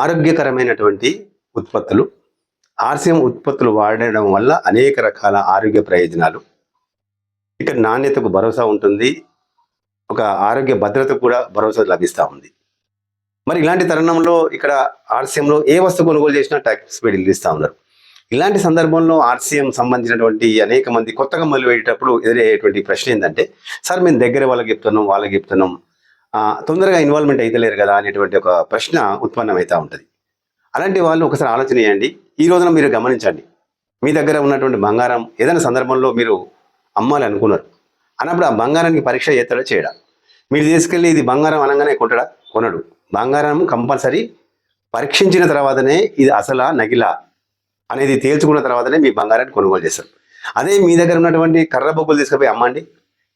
ఆరోగ్యకరమైనటువంటి ఉత్పత్తులు. ఆర్సిఎం ఉత్పత్తులు వాడడం వల్ల అనేక రకాల ఆరోగ్య ప్రయోజనాలు. ఇక నాణ్యతకు భరోసా ఉంటుంది. ఒక ఆరోగ్య భద్రత కూడా భరోసా లభిస్తూ ఉంది. మరి ఇలాంటి తరుణంలో ఇక్కడ ఆర్సీఎంలో ఏ వస్తువు కొనుగోలు చేసినా ట్యాక్స్ పెయిడ్ ఉన్నారు. ఇలాంటి సందర్భంలో ఆర్సీఎం సంబంధించినటువంటి అనేక మంది కొత్తగా మొదలు పెట్టేటప్పుడు ఎదురయ్యేటువంటి ప్రశ్న ఏంటంటే సార్ మేము దగ్గర వాళ్ళకి చెప్తున్నాం వాళ్ళకి చెప్తున్నాం. తొందరగా ఇన్వాల్వ్మెంట్ అయితలేరు కదా అనేటువంటి ఒక ప్రశ్న ఉత్పన్నమవుతూ ఉంటుంది. అలాంటి వాళ్ళు ఒకసారి ఆలోచన చేయండి. ఈ రోజున మీరు గమనించండి. మీ దగ్గర ఉన్నటువంటి బంగారం ఏదైనా సందర్భంలో మీరు అమ్మాలి అనుకున్నారు అన్నప్పుడు ఆ బంగారానికి పరీక్ష చేస్తాడా? చేయడా? మీరు తీసుకెళ్ళి ఇది బంగారం అనగానే కొంటడా కొనడు. బంగారం కంపల్సరీ పరీక్షించిన తర్వాతనే ఇది అసలా నగిలా అనేది తేల్చుకున్న తర్వాతనే మీ బంగారాన్ని కొనుగోలు చేస్తారు. అదే మీ దగ్గర ఉన్నటువంటి కర్ర బొబ్బులు తీసుకుపోయి అమ్మండి.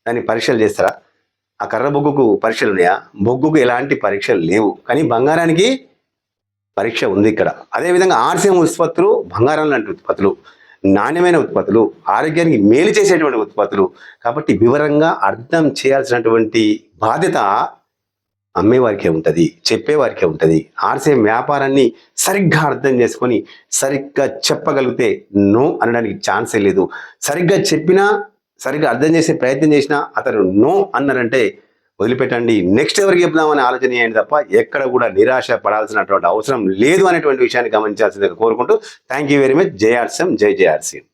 దాన్ని పరీక్షలు చేస్తారా? ఆ కర్ర బొగ్గుకు పరీక్షలు ఉన్నాయా? బొగ్గుకు ఎలాంటి పరీక్షలు లేవు. కానీ బంగారానికి పరీక్ష ఉంది ఇక్కడ. అదేవిధంగా ఆర్సీఎం ఉత్పత్తులు బంగారం లాంటి ఉత్పత్తులు నాణ్యమైన ఉత్పత్తులు ఆరోగ్యానికి మేలు చేసేటువంటి ఉత్పత్తులు. కాబట్టి వివరంగా అర్థం చేయాల్సినటువంటి బాధ్యత అమ్మేవారికే ఉంటుంది చెప్పేవారికే ఉంటుంది. ఆర్సీఎం వ్యాపారాన్ని సరిగ్గా అర్థం చేసుకొని సరిగ్గా చెప్పగలిగితే నో అనడానికి ఛాన్సే లేదు. సరిగ్గా చెప్పినా సరిగ్గా అర్థం చేసే ప్రయత్నం చేసినా అతను నో అన్నారంటే వదిలిపెట్టండి. నెక్స్ట్ ఎవరికి చెప్దామని ఆలోచన చేయండి తప్ప ఎక్కడ కూడా నిరాశ పడాల్సినటువంటి అవసరం లేదు అనేటువంటి విషయాన్ని గమనించాల్సిందిగా కోరుకుంటూ thank you very much. JRCM జై జేఆర్సీఎం